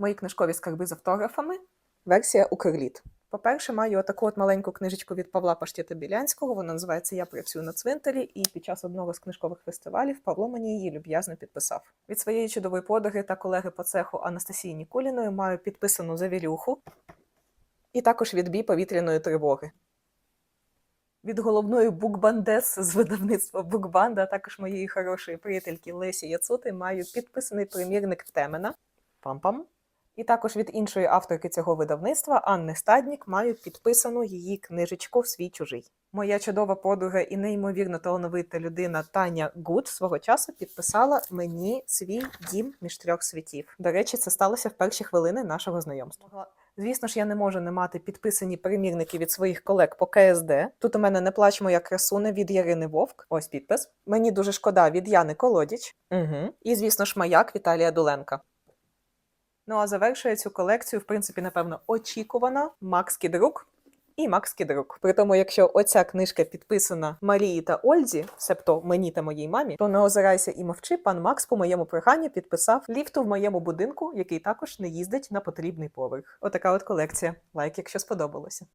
Мої книжкові скарби з автографами. Версія Укрліт. По-перше, маю отаку от маленьку книжечку від Павла Паштєта Білянського. Вона називається Я працюю на цвинтарі, і під час одного з книжкових фестивалів Павло мені її люб'язно підписав. Від своєї чудової подруги та колеги по цеху Анастасії Нікуліної маю підписану завірюху і також від бій повітряної тривоги. Від головної букбандес з видавництва Букбанда, а також моєї хорошої приятельки Лесі Яцути маю підписаний примірник Темена. Пам-пам. І також від іншої авторки цього видавництва Анни Стаднік маю підписану її книжечку свій чужий. Моя чудова подруга і неймовірно талановита людина Таня Гуд свого часу підписала мені свій дім між трьох світів. До речі, це сталося в перші хвилини нашого знайомства. Звісно ж, я не можу не мати підписані примірники від своїх колег по КСД. Тут у мене не плач моя красуня від Ярини Вовк. Ось підпис. Мені дуже шкода від Яни Колодіч. Угу. І, звісно ж, маяк Віталія Дуленка. Ну а завершує цю колекцію, в принципі, напевно, очікувана Макс Кідрук і Макс Кідрук. При тому, якщо оця книжка підписана Марії та Ользі, себто мені та моїй мамі, то не озирайся і мовчи, пан Макс по моєму проханню підписав ліфту в моєму будинку, який також не їздить на потрібний поверх. Отака от колекція. Лайк, якщо сподобалося.